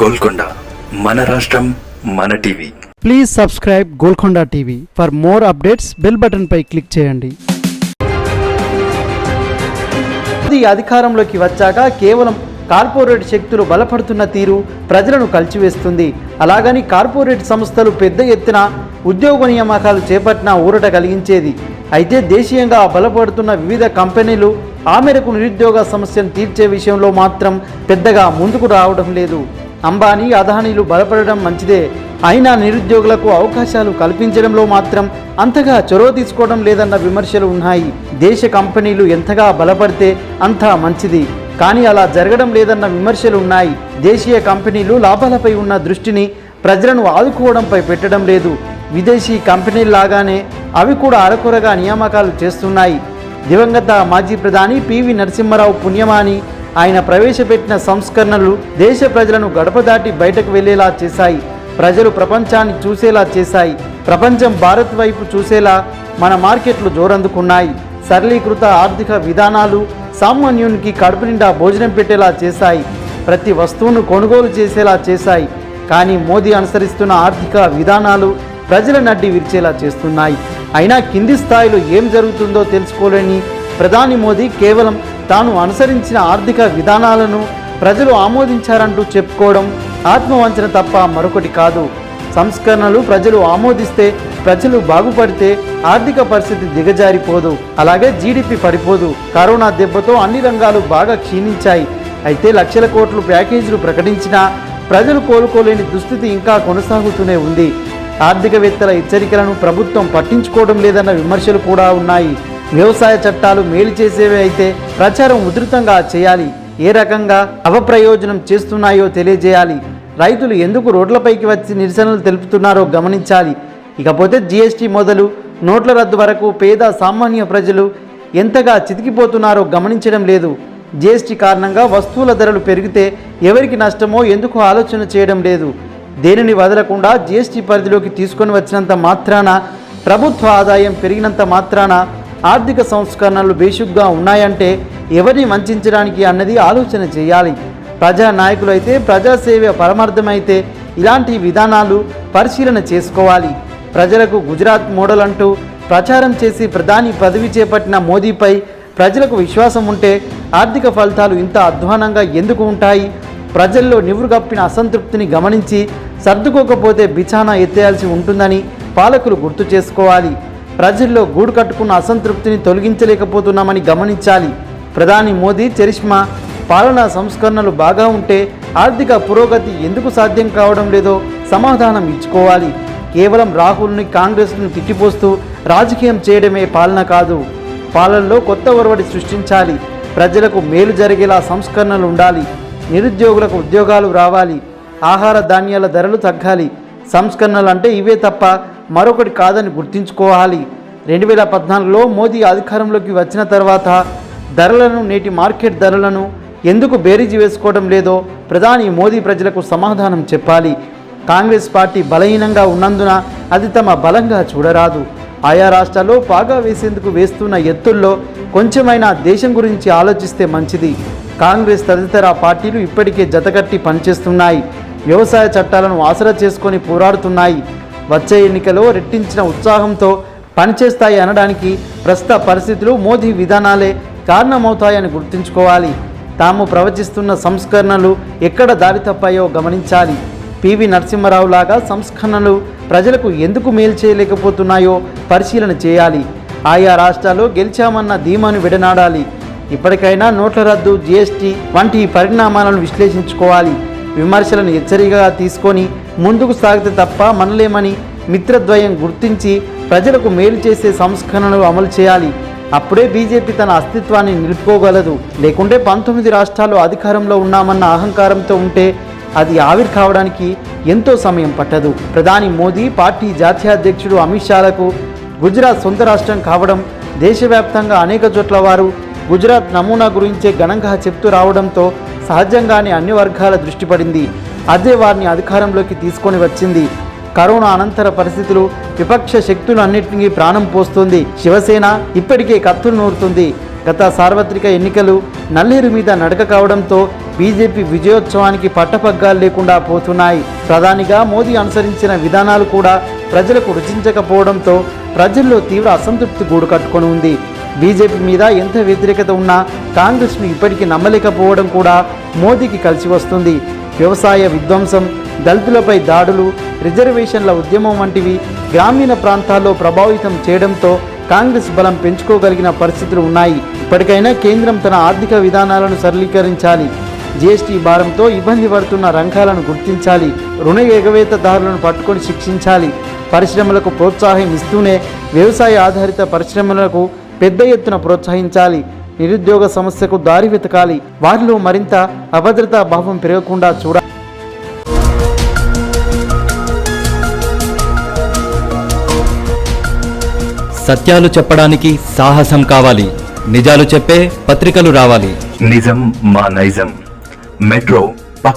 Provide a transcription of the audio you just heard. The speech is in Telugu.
గోల్కొండ మన రాష్ట్రం మన TV. Please subscribe Golconda TV for more updates. Bell button pi click చేయండి. మోదీ అధికారంలోకి వచ్చాక కేవలం కార్పొరేట్ శక్తులు బలపడుతున్న తీరు ప్రజలను కలిచివేస్తుంది. అలాగని కార్పొరేట్ సంస్థలు పెద్ద ఎత్తున ఉద్యోగ నియామకాలు చేపట్టిన ఊరట కలిగించేది. అయితే దేశీయంగా బలపడుతున్న వివిధ కంపెనీలు ఆ మేరకు నిరుద్యోగ సమస్యను తీర్చే విషయంలో మాత్రం పెద్దగా ముందుకు రావడం లేదు. అంబానీ అదానీలు బలపడడం మంచిదే. అయినా నిరుద్యోగులకు అవకాశాలు కల్పించడంలో మాత్రం అంతగా చొరవ తీసుకోవడం లేదన్న విమర్శలు ఉన్నాయి. దేశ కంపెనీలు ఎంతగా బలపడితే అంత మంచిది. కానీ అలా జరగడం లేదన్న విమర్శలు ఉన్నాయి. దేశీయ కంపెనీలు లాభాలపై ఉన్న దృష్టిని ప్రజలను ఆదుకోవడంపై పెట్టడం లేదు. విదేశీ కంపెనీల్లాగానే అవి కూడా అరకొరగా నియామకాలు చేస్తున్నాయి. దివంగత మాజీ ప్రధాని పివి నరసింహారావు పుణ్యమాని ఆయన ప్రవేశపెట్టిన సంస్కరణలు దేశ ప్రజలను గడప దాటి బయటకు వెళ్ళేలా చేశాయి. ప్రజలు ప్రపంచాన్ని చూసేలా చేశాయి. ప్రపంచం భారత్ వైపు చూసేలా మన మార్కెట్లు జోరందుకున్నాయి. సరళీకృత ఆర్థిక విధానాలు సామాన్యునికి కడుపు నిండా భోజనం పెట్టేలా చేశాయి. ప్రతి వస్తువును కొనుగోలు చేసేలా చేశాయి. కానీ మోదీ అనుసరిస్తున్న ఆర్థిక విధానాలు ప్రజల నడ్డి విరిచేలా చేస్తున్నాయి. అయినా కింది స్థాయిలో ఏం జరుగుతుందో తెలుసుకోలేని ప్రధాని మోదీ కేవలం తాను అనుసరించిన ఆర్థిక విధానాలను ప్రజలు ఆమోదించారంటూ చెప్పుకోవడం ఆత్మవంచన తప్ప మరొకటి కాదు. సంస్కరణలు ప్రజలు ఆమోదిస్తే ప్రజలు బాగుపడితే ఆర్థిక పరిస్థితి దిగజారిపోదు. అలాగే జీడిపి పడిపోదు. కరోనా దెబ్బతో అన్ని రంగాలు బాగా క్షీణించాయి. అయితే లక్షల కోట్లు ప్యాకేజీలు ప్రకటించినా ప్రజలు కోలుకోలేని దుస్థితి ఇంకా కొనసాగుతూనే ఉంది. ఆర్థికవేత్తల హెచ్చరికలను ప్రభుత్వం పట్టించుకోవడం లేదన్న విమర్శలు కూడా ఉన్నాయి. వ్యవసాయ చట్టాలు మేలు చేసేవి అయితే ప్రచారం ఉధృతంగా చేయాలి. ఏ రకంగా అవప్రయోజనం చేస్తున్నాయో తెలియజేయాలి. రైతులు ఎందుకు రోడ్లపైకి వచ్చి నిరసనలు తెలుపుతున్నారో గమనించాలి. ఇకపోతే జీఎస్టీ మొదలు నోట్ల రద్దు వరకు పేద సామాన్య ప్రజలు ఎంతగా చితికిపోతున్నారో గమనించడం లేదు. జీఎస్టీ కారణంగా వస్తువుల ధరలు పెరిగితే ఎవరికి నష్టమో ఎందుకు ఆలోచన చేయడం లేదు. దేనిని వదలకుండా జీఎస్టీ పరిధిలోకి తీసుకొని వచ్చినంత మాత్రాన ప్రభుత్వ ఆదాయం పెరిగినంత మాత్రాన ఆర్థిక సంస్కరణలు బేషుగ్గా ఉన్నాయంటే ఎవరిని వంచడానికి అన్నది ఆలోచన చేయాలి. ప్రజా నాయకులు అయితే ప్రజాసేవ పరమార్థమైతే ఇలాంటి విధానాలు పరిశీలన చేసుకోవాలి. ప్రజలకు గుజరాత్ మోడల్ అంటూ ప్రచారం చేసి ప్రధాని పదవి చేపట్టిన మోదీపై ప్రజలకు విశ్వాసం ఉంటే ఆర్థిక ఫలితాలు ఇంత అధ్వానంగా ఎందుకు ఉంటాయి? ప్రజల్లో నివురుగప్పిన అసంతృప్తిని గమనించి సర్దుకోకపోతే బిచానా ఎత్తేయాల్సి ఉంటుందని పాలకులు గుర్తు చేసుకోవాలి. ప్రజల్లో గూడు కట్టుకున్న అసంతృప్తిని తొలగించలేకపోతున్నామని గమనించాలి. ప్రధాని మోదీ చరిష్మా పాలనా సంస్కరణలు బాగా ఉంటే ఆర్థిక పురోగతి ఎందుకు సాధ్యం కావడం లేదో సమాధానం ఇచ్చుకోవాలి. కేవలం రాహుల్ని కాంగ్రెస్ను తిట్టిపోస్తూ రాజకీయం చేయడమే పాలన కాదు. పాలనలో కొత్త ఒరవడి సృష్టించాలి. ప్రజలకు మేలు జరిగేలా సంస్కరణలు ఉండాలి. నిరుద్యోగులకు ఉద్యోగాలు రావాలి. ఆహార ధాన్యాల ధరలు తగ్గాలి. సంస్కరణలు అంటే ఇవే తప్ప మరొకటి కాదని గుర్తుంచుకోవాలి. రెండు వేల పద్నాలుగులో మోదీ అధికారంలోకి వచ్చిన తర్వాత ధరలను నేటి మార్కెట్ ధరలను ఎందుకు బేరీజు వేసుకోవడం లేదో ప్రధాని మోదీ ప్రజలకు సమాధానం చెప్పాలి. కాంగ్రెస్ పార్టీ బలహీనంగా ఉన్నందున అది తమ బలంగా చూడరాదు. ఆయా రాష్ట్రాల్లో పాగా వేసేందుకు వేస్తున్న ఎత్తుల్లో కొంచెమైనా దేశం గురించి ఆలోచిస్తే మంచిది. కాంగ్రెస్ తదితర పార్టీలు ఇప్పటికే జతకట్టి పనిచేస్తున్నాయి. వ్యవసాయ చట్టాలను ఆసరా చేసుకొని పోరాడుతున్నాయి. వచ్చే ఎన్నికలో రెట్టించిన ఉత్సాహంతో పనిచేస్తాయి అనడానికి ప్రస్తుత పరిస్థితులు మోదీ విధానాలే కారణమవుతాయని గుర్తుంచుకోవాలి. తాము ప్రవచిస్తున్న సంస్కరణలు ఎక్కడ దారి తప్పాయో గమనించాలి. పివి నరసింహారావు లాగా సంస్కరణలు ప్రజలకు ఎందుకు మేలు చేయలేకపోతున్నాయో పరిశీలన చేయాలి. ఆయా రాష్ట్రాలు గెలిచామన్న ధీమాను విడనాడాలి. ఇప్పటికైనా నోట్ల రద్దు జీఎస్టీ వంటి పరిణామాలను విశ్లేషించుకోవాలి. విమర్శలను హెచ్చరికగా తీసుకొని ముందుకు సాగితే తప్ప మనలేమని మిత్రద్వయం గుర్తించి ప్రజలకు మేలు చేసే సంస్కరణలు అమలు చేయాలి. అప్పుడే బీజేపీ తన అస్తిత్వాన్ని నిలుపుకోగలదు. లేకుంటే పంతొమ్మిది రాష్ట్రాలు అధికారంలో ఉన్నామన్న అహంకారంతో ఉంటే అది ఆవిరి కావడానికి ఎంతో సమయం పట్టదు. ప్రధాని మోదీ పార్టీ జాతీయ అధ్యక్షుడు అమిత్ షాలకు గుజరాత్ సొంత రాష్ట్రం కావడం దేశవ్యాప్తంగా అనేక చోట్ల వారు గుజరాత్ నమూనా గురించే ఘనంగా చెప్తూ రావడంతో సహజంగానే అన్ని వర్గాల దృష్టి పడింది. అదే వారిని అధికారంలోకి తీసుకొని వచ్చింది. కరోనా అనంతర పరిస్థితులు విపక్ష శక్తులు అన్నింటినీ ప్రాణం పోస్తుంది. శివసేన ఇప్పటికే కత్తులు నూరుతుంది. గత సార్వత్రిక ఎన్నికలు నల్లేరు మీద నడక కావడంతో బీజేపీ విజయోత్సవానికి పట్టపగ్గాలు లేకుండా పోతున్నాయి. ప్రధానిగా మోదీ అనుసరించిన విధానాలు కూడా ప్రజలకు రుచించకపోవడంతో ప్రజల్లో తీవ్ర అసంతృప్తి గూడు కట్టుకొని ఉంది. బీజేపీ మీద ఎంత వ్యతిరేకత ఉన్నా కాంగ్రెస్ను ఇప్పటికీ నమ్మలేకపోవడం కూడా మోదీకి కలిసి వస్తుంది. వ్యవసాయ విధ్వంసం దళితులపై దాడులు రిజర్వేషన్ల ఉద్యమం వంటివి గ్రామీణ ప్రాంతాల్లో ప్రభావితం చేయడంతో కాంగ్రెస్ బలం పెంచుకోగలిగిన పరిస్థితులు ఉన్నాయి. ఇప్పటికైనా కేంద్రం తన ఆర్థిక విధానాలను సరళీకరించాలి. జీఎస్టీ భారంతో ఇబ్బంది పడుతున్న రంగాలను గుర్తించాలి. రుణ ఎగవేతదారులను పట్టుకొని శిక్షించాలి. పరిశ్రమలకు ప్రోత్సాహం ఇస్తూనే వ్యవసాయ ఆధారిత పరిశ్రమలకు పెద్ద ఎత్తున ప్రోత్సహించాలి. నిరుద్యోగ సమస్యకు దారి వెతకాలి. వారిలో మరింత అభద్రతా భావం పెరగకుండా చూడాలి సత్యాలు చెప్పడానికి సాహసం కావాలి. నిజాలు చెప్పే పత్రికలు రావాలి. నిజం మా నైజం. మెట్రో